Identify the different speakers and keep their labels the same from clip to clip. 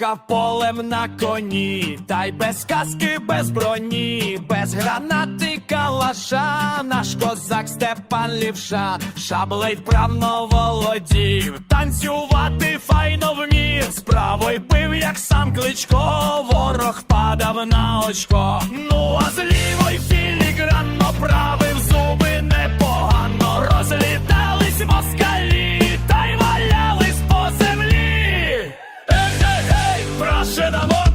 Speaker 1: їхав полем на коні, та й без каски, без броні, без гранати калаша, наш козак Степан Лівша, шаблей вправно володів, танцювати файно вмів, справою пив, як сам кличко, ворог падав на очко. Ну а з лівої філігранно не наше дамо.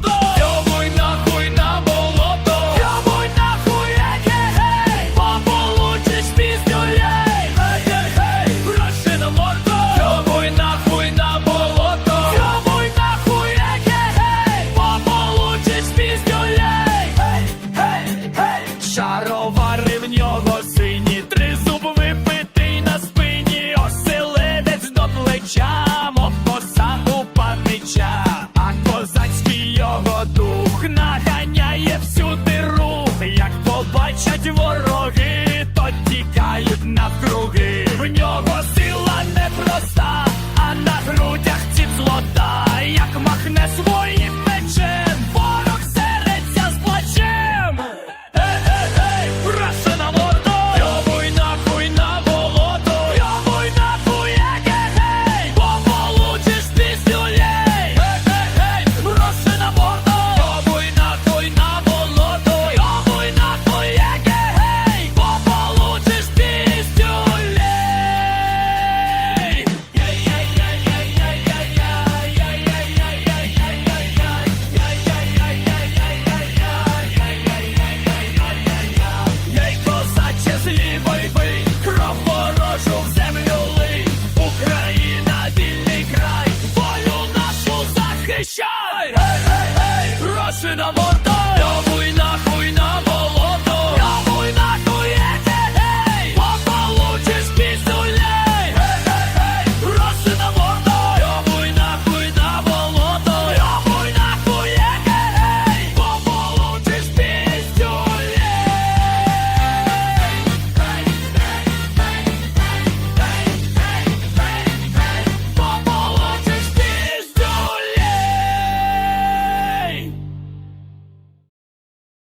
Speaker 1: Nation! Hey, hey, hey! Russian Amor